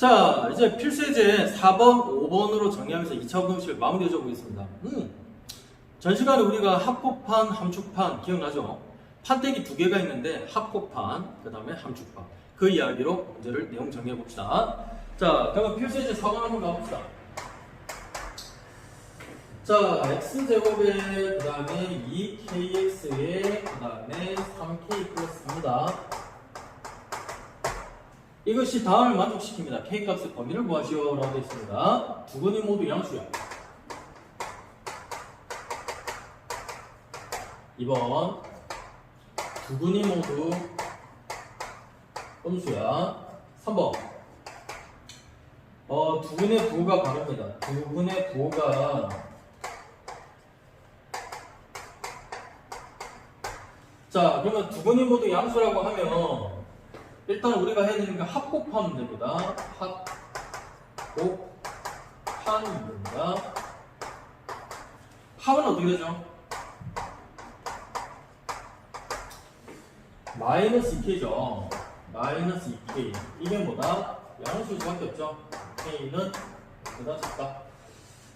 자, 이제 필수예제 4번, 5번으로 정리하면서 2차 공식을 마무리해 줘 보겠습니다. 음. 전 시간에 우리가 합곡판, 함축판 기억나죠? 판때기 두 개가 있는데 합곡판, 그 다음에 함축판. 그 이야기로 문제를 내용 정리해 봅시다. 자, 그러면 필수예제 4번 한번 가봅시다. 자, x제곱에 그 다음에 2kx에 그 다음에 3k 플러스 3이다. 이것이 다음을 만족시킵니다. k값의 범위를 구하시오 라고 되어 있습니다. 두 근이 모두 양수야. 2번 두 근이 모두 음수야. 3번 어, 두 근의 부호가 바릅니다. 두 근의 부호가 자, 그러면 두 근이 모두 양수라고 하면 일단 우리가 해야 되는 게 합곡하면 됩니다. 합곡하면 됩니다. 합은 어떻게 되죠? 마이너스 2k죠. 마이너스 2k. 이게 뭐다? 양수일 수밖에 없죠. k는 보다 작다.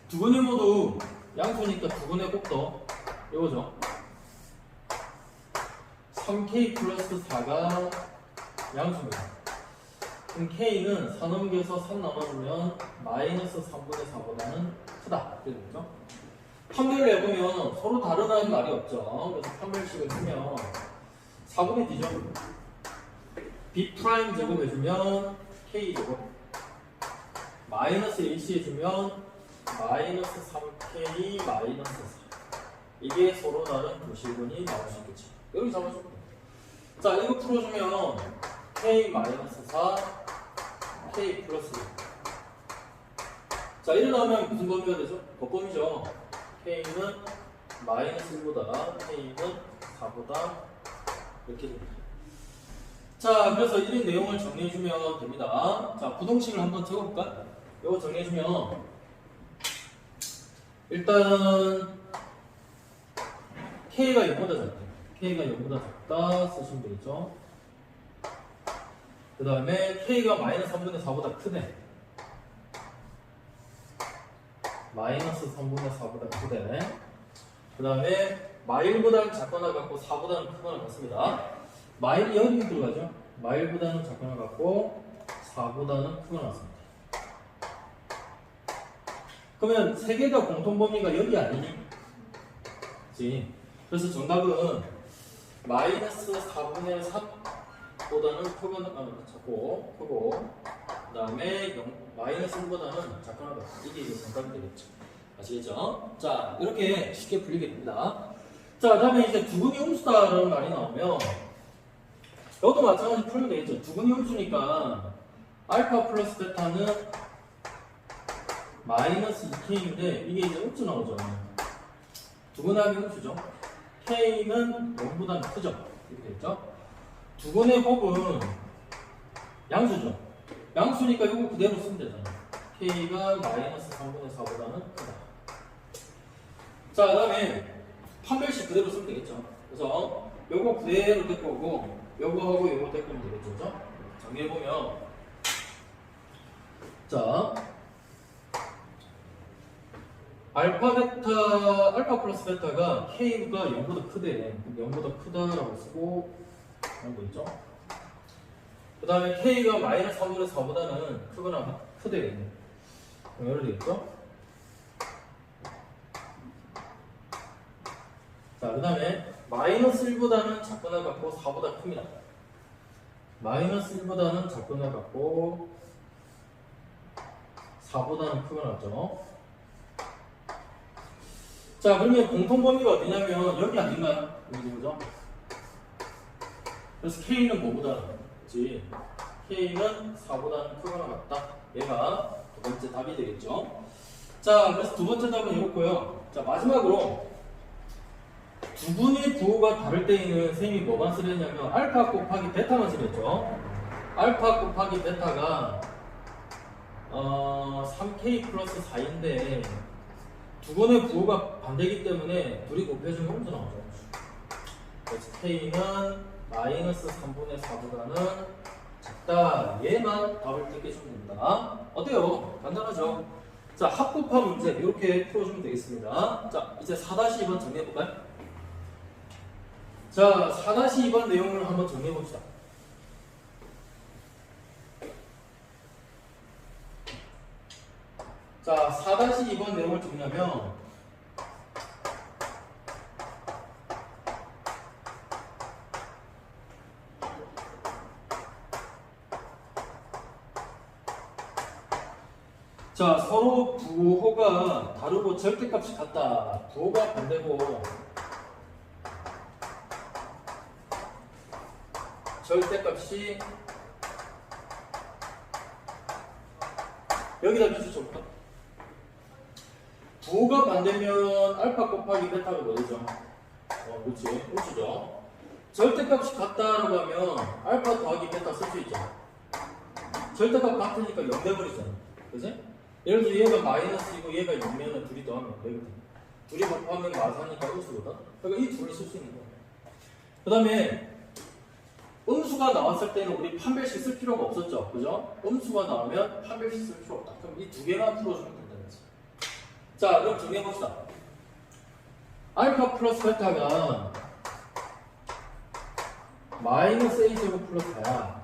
두 근이 모두 양수니까 두 근의 곱도 이거죠. 3k 플러스 4가 양수입니다. 그럼 k는 4 넘겨서 3 나눠주면 마이너스 3분의 4보다는 크다. 이렇게 되죠. 판별을 해보면 서로 다르다는 말이 없죠. 그래서 판별식을 쓰면 4분의 d죠. b 프라임 제곱 해주면 k 제곱 마이너스 1c 해주면 마이너스 3k 마이너스 4 이게 서로 다른 부실분이 나올 수 있겠지. 여기 돼. 자, 이거 풀어주면 k 마이너스 4, k 플러스 1. 자, 이러면 무슨 범위가 되죠? 곱범위죠. k는 마이너스 1보다 k는 4보다 이렇게 됩니다. 자, 그래서 이런 내용을 정리해주면 됩니다. 자, 부동식을 한번 적어볼까? 이거 정리해주면 일단 k가 0보다 작다. k가 0보다 작다 쓰시면 되겠죠. 그 다음에 k가 마이너스 3분의 4보다 크네. 마이너스 3분의 4보다 크대. 그 다음에 마일보다는 작거나 같고 4보다는 크거나 같습니다. 마일이 여기 들어가죠. 마일보다는 작거나 같고 4보다는 크거나 같습니다. 그러면 세 개가 공통 범위가 여기 아니니? 그래서 정답은 마이너스 4분의 4 보다는 크거나 어, 작고 크고 그 다음에 마이너스 1보다는 작거나 이게 이제 정답이 되겠죠. 아시겠죠? 자 이렇게 쉽게 풀리게 됩니다. 자 다음에 이제 두근이 음수다라는 말이 나오면 이것도 마찬가지 풀면 되겠죠. 두근이 음수니까 알파 플러스 베타는 마이너스 2k인데 이게 이제 음수 나오죠. 두근하기 음수죠. k는 0보다 크죠. 이렇게 됐죠. 두근의 곱은 양수죠. 양수니까 이거 그대로 쓰면 되잖아. k가 마이너스 3분의 4보다는 크다. 자, 그 다음에 판별식 그대로 쓰면 되겠죠. 그래서 요거 그대로 데리고 오고 요거하고 요거 데리고 오면 되겠죠. 그죠? 정리해보면 자 알파 베타 알파 플러스 베타가 k가 0보다 크대 0보다 크다라고 쓰고 거 있죠? 그 다음에 k가 마이너스 3분의 4보다는 크거나 크대 그럼 이렇게 되겠죠? 자 그 다음에 마이너스 1보다는 작거나 같고 4보다 큽니다. 마이너스 1보다는 작거나 같고 4보다는 크거나 같죠? 자 그러면 공통 범위가 어디냐면 여기 아닌가요? 여기 뭐죠? 그래서 K는 뭐보다 그렇지 K는 4보다는 크거나 같다. 얘가 두 번째 답이 되겠죠? 자 그래서 두 번째 답은 이렇고요. 자 마지막으로 두 분의 부호가 다를 때에는 셈이 뭐만 쓰려냐면 알파 곱하기 베타만 쓰겠죠? 알파 곱하기 베타가 어, 3K 플러스 4인데 두 번의 부호가 반대이기 때문에 둘이 곱해주면 함수 나오죠. 그래서 K는 마이너스 3분의 4보다는 작다. 얘만 답을 택해주면 됩니다. 어때요? 간단하죠? 자, 합곱합 문제 이렇게 풀어주면 되겠습니다. 자, 이제 4-2번 정리해볼까요? 자, 4-2번 내용을 한번 정리해봅시다. 자, 4-2번 내용을 정리하면 자, 서로 부호 가 다르고 절대값이 같다. 부호가 반대고 절대값이 여기다 비수 줄까? 부호가 반대면 알파 곱하기 베타가 뭐죠? 어, 그렇지. 그렇죠. 절대값이 같다라고 하면 알파 더하기 베타 쓸 수 있죠. 절대값 같으니까 0 돼버리잖아. 그지? 예를 들어 얘가 마이너스이고 얘가 0면은 둘이 더하면 0되거든. 둘이 곱하면 마사니까 음수거든. 그러니까 이 둘을 쓸 수 있는 거야. 그 다음에 음수가 나왔을 때는 우리 판별식 쓸 필요가 없었죠. 그죠? 음수가 나오면 판별식 쓸 필요 없다. 그럼 이 두 개만 풀어주면 된다는 거지. 자, 그럼 정리해봅시다. 알파 플러스 베타가 마이너스 a 제곱 플러스 4야.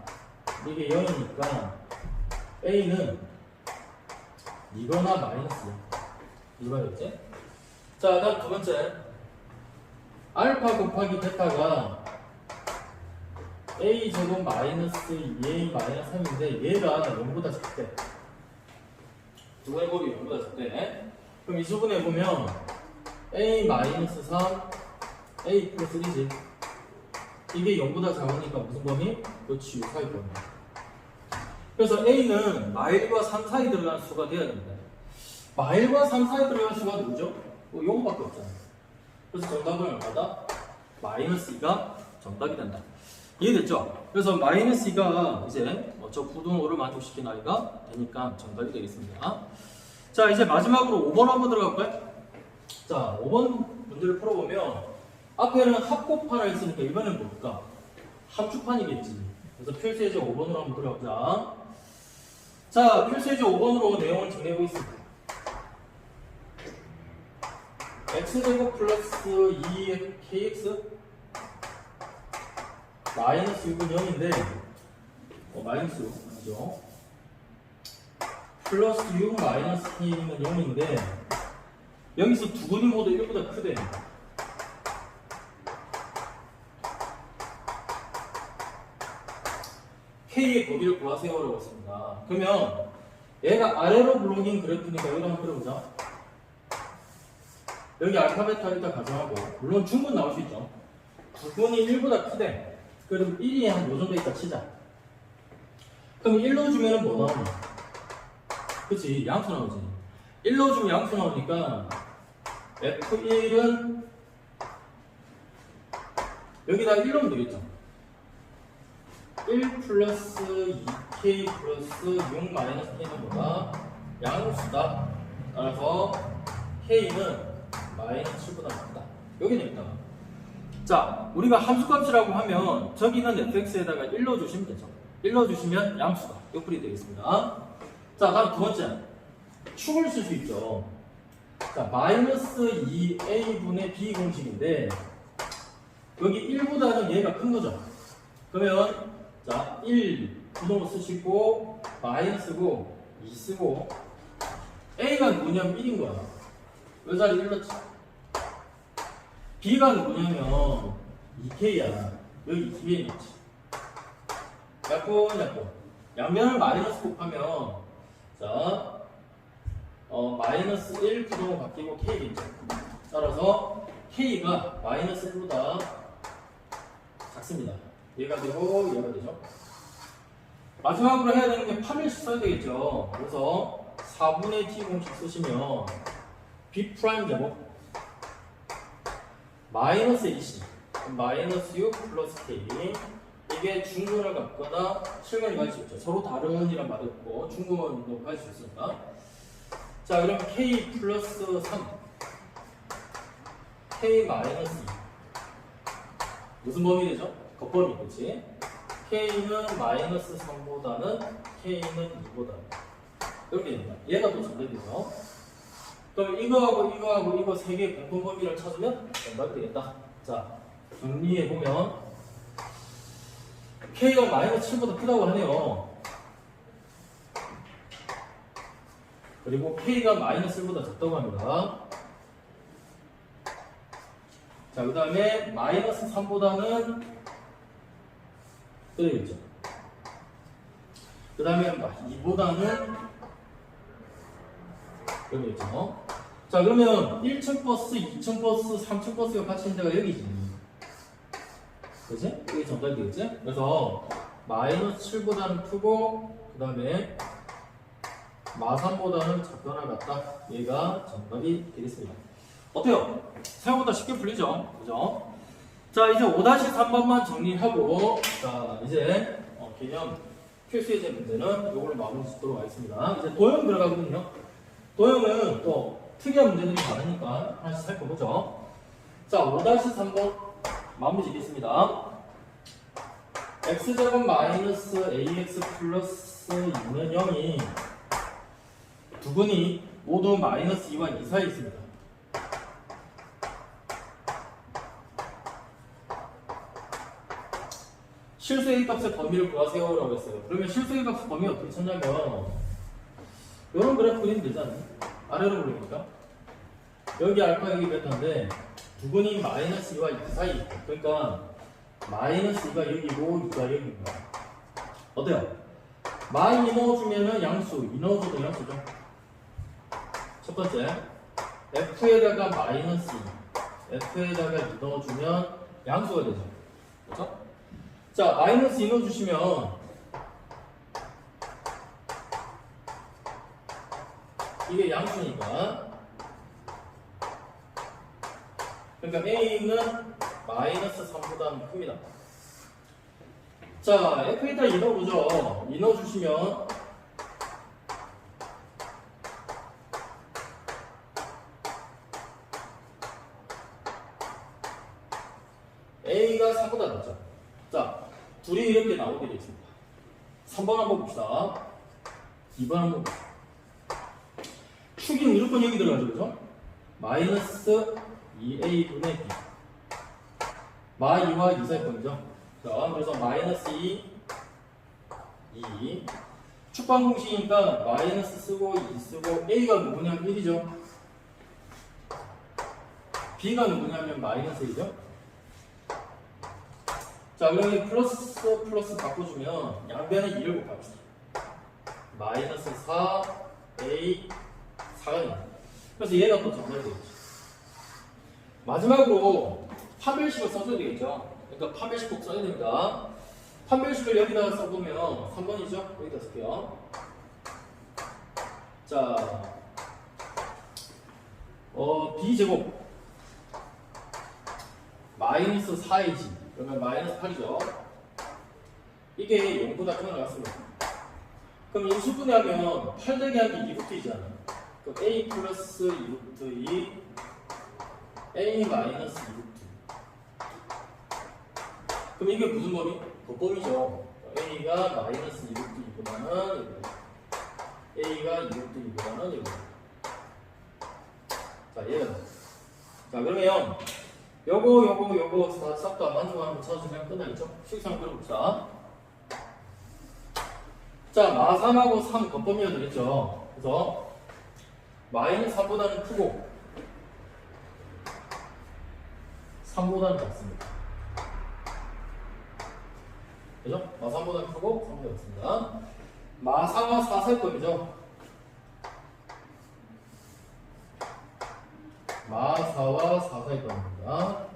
이게 0이니까 a는 이거나 마이너스야. 이거였지? 자, 다음 두 번째. 알파 곱하기 베타가 a 제곱 마이너스 2a 마이너스 3인데 얘가 0보다 작대. 두 번의 곱이 0보다 작대. 그럼 이 수분에 보면 a 마이너스 3, a 플러스 1이지. 이게 0보다 작으니까 무슨 범위? 그렇지, 유사의 범위. 그래서 a는 마일과 3 사이 들어간 수가 돼야 됩니다. 마일과 3 사이 들어간 수가 누구죠? 뭐 요거밖에 없잖아요. 그래서 정답은 얼마다? 마이너스 2가 정답이 된다. 이해됐죠? 그래서 마이너스 2가 이제 뭐저 부등호를 만족시킨 아이가 되니까 정답이 되겠습니다. 자, 이제 마지막으로 5번 한번 들어가 볼까요? 자, 5번 문제를 풀어보면 앞에는 합곱판을 했으니까 이번엔 뭘까? 합주판이겠지. 그래서 필수예제 5번으로 한번 들어가보자. 자, 필수예제 5번으로 내용을 정리해보겠습니다. x제곱 플러스 2kx 마이너스 6은 0인데 어, 마이너스 6 맞죠? 플러스 6 마이너스 k는 0인데 여기서 두 근이 모두 1보다 크대 k의 거리를 구하 세요라고 했습니다. 그러면 얘가 아래로 블록인 그래프니까 여기다 한번 그려보자. 여기 알파벳 일단 가정하고 물론 중분 나올 수 있죠. 두근이 1보다 크대. 그럼 1이 한 요 정도 있다 치자. 그럼 1로 주면은 뭐 나오니? 그치 양수 나오지. 1로 주면 양수 나오니까 F1은 여기다 1 넣으면 되겠죠 1 플러스 2k 플러스 6 마이너스 k는 뭐다? 양수다. 따라서 k는 마이너스 7보다 작다. 여기 되겠다. 자 우리가 함수값이라고 하면 저기는 fx에다가 1 넣어주시면 되죠. 1 넣어주시면 양수가 요플이 되겠습니다. 자 다음 두 번째. 축을 쓸 수 있죠. 자 마이너스 2a분의 b 공식인데 여기 1보다는 얘가 큰 거죠. 그러면 자, 1 부동호 쓰시고 마이너스고 2 쓰고 A가 뭐냐면 1인 거야. 요 자리 1 넣지. B가 뭐냐면 2K야. 여기 2K 넣지. 약분 약분. 양면을 마이너스 곱하면 자, 어, 마이너스 1 부동호 바뀌고 K겠죠. 따라서 K가 마이너스 1보다 작습니다. 얘가 되고 얘가 되죠. 마지막으로 해야 되는 게 8을 써야 되겠죠. 그래서 4분의 t 공식 쓰시면 b 프라임 제곱 마이너스 1이 마이너스 6 플러스 k 이게 중근을 갖거나 실근을 가질 수 있죠. 서로 다른 이란 말이 없고 중근도 가질 수 있으니까. 자, 그럼 k 플러스 3 k 마이너스 2 무슨 범위 되죠? 겉범위, 그치? K는 마이너스 3보다는 K는 2보다 이렇게 됩니다. 얘가 또 정답이죠. 그럼 이거하고 이거하고 이거 세 개의 공통 범위를 찾으면 정답이 되겠다. 자, 정리해 보면 K가 마이너스 7보다 크다고 하네요. 그리고 K가 마이너스 1보다 적다고 합니다. 자, 그 다음에 마이너스 3보다는 그래야겠죠. 그 다음에 2보다는 그러겠죠. 자, 그러면 1층 버스, 2층 버스, 3층 버스가 있는 데가 여기지. 그지? 이게 정답이겠지? 그래서 마이너스 7보다는 크고, 그 다음에 마3보다는 작거나 같다. 얘가 정답이 되겠습니다. 어때요? 생각보다 쉽게 풀리죠? 그죠? 자, 이제 5-3번만 정리하고, 자, 이제 어, 개념 필수예제 문제는 이걸로 마무리 짓도록 하겠습니다. 이제 도형 들어가거든요. 도형은 또 특이한 문제들이 많으니까 하나씩 살펴보죠. 자, 5-3번 마무리 짓겠습니다. x제곱 마이너스 ax 플러스 2는 0이 두 분이 모두 마이너스 2와 2 사이에 있습니다. 실수 A 값의 범위를 구하세요라고 했어요. 그러면 실수 A 값의 범위 어떻게 찾냐면 이런 그래프 그리면 되잖아요. 아래로 그리니까 여기 알파 여기 베타인데 두 분이 마이너스 2와 2 사이 그러니까 마이너스 2가 여기고 2가 여기입니다. 어때요? 마이 넣어주면은 양수, 이 넣어줘도 양수죠. 첫 번째, f에다가 마이너스 2, f에다가 2 넣어주면 양수가 되죠. 그렇죠? 자, 마이너스 2 넣어주시면 이게 양수니까 그러니까 a는 마이너스 3보다는 큽니다. 자, f에다 2 넣어보죠. 2 넣어주시면 a가 4보다 낮죠. 자, 둘이 이렇게 나오게 되겠습니다. 3번 한번 봅시다. 2번 한번 봅시다. 축이 무조건 여기 들어가죠, 그죠? 마이너스 2a분의 b. 마 2와 2 사이 범위죠. 자, 그래서 마이너스 2, 2. 축방 공식이니까 마이너스 쓰고 2 쓰고 a가 누구냐면 1이죠. b가 누구냐면 마이너스 1이죠. 자, 그러면 플러스 플러스 바꿔주면 양변에 2를 곱합시다. 마이너스 4, a, 4가 됩니다. 그래서 얘가 또 정답이 되겠죠. 마지막으로 판별식을 써줘야 되겠죠. 그러니까 판별식 꼭 써야 됩니다. 판별식을 여기다가 써보면 3번이죠. 여기다 쓸게요. 자, 어, b제곱 마이너스 4이지. 그러면 마이너스 8이죠. 이게 0보다 크거나 같습니다. 그럼 이 수분해 하면 8 더하기 2루트 2잖아. 그럼 a 플러스 2루트 2 a 마이너스 2루트 그럼 이게 무슨 범위? 곱범위죠. a가 마이너스 2루트 2보다는 a가 2루트 2보다는 여기. 자, 얘가 자, 그러면 요거 요거 요거 싹다 만족하는 거 찾으면 끝나겠죠? 식상 들어봅시다. 자, 마 3하고 3 겉범위가 되겠죠. 그래서 마이너스 3보다는 크고 3보다는 작습니다. 그죠? 마 3보다는 크고 3보다 작습니다. 마 4와 4 살범이죠. 마 4와 4 살범입니다.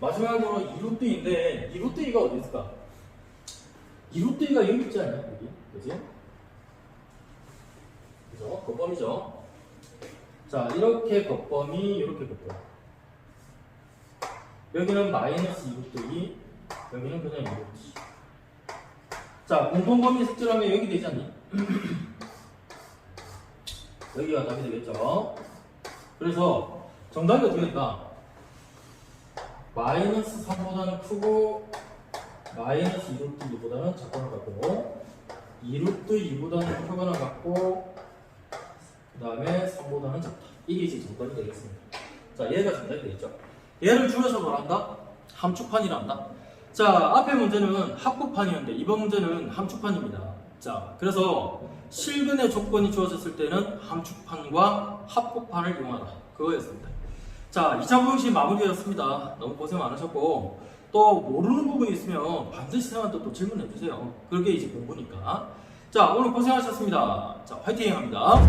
마지막으로 2루트인데 2루트가 어디 있을까? 2루트가 여기 있지 않냐? 여기. 그지? 그죠? 겉범이죠. 자, 이렇게 겉범이, 이렇게 겉범이. 여기는 마이너스 2루트 2, 여기는 그냥 2루트 2. 자, 공통범위 색칠하면 여기 되지 않니? 여기가 답이 되겠죠? 그래서 정답이 어떻게 될까? 마이너스 3보다는 크고 마이너스 2루트 2보다는 작거나 같고 2루트 2보다는 크거나 같고 그 다음에 3보다는 작다. 이게 이제 정답이 되겠습니다. 자, 얘가 정답이 되겠죠. 얘를 줄여서 뭐란다? 함축판이란다. 자, 앞에 문제는 합곡판이었는데 이번 문제는 함축판입니다. 자, 그래서 실근의 조건이 주어졌을 때는 함축판과 합곡판을 이용하라. 그거였습니다. 자, 2차 부정식 마무리였습니다. 너무 고생 많으셨고 또 모르는 부분이 있으면 반드시 쌤한테 또 질문해 주세요. 그게 이제 공부니까. 자, 오늘 고생하셨습니다. 자, 화이팅 합니다.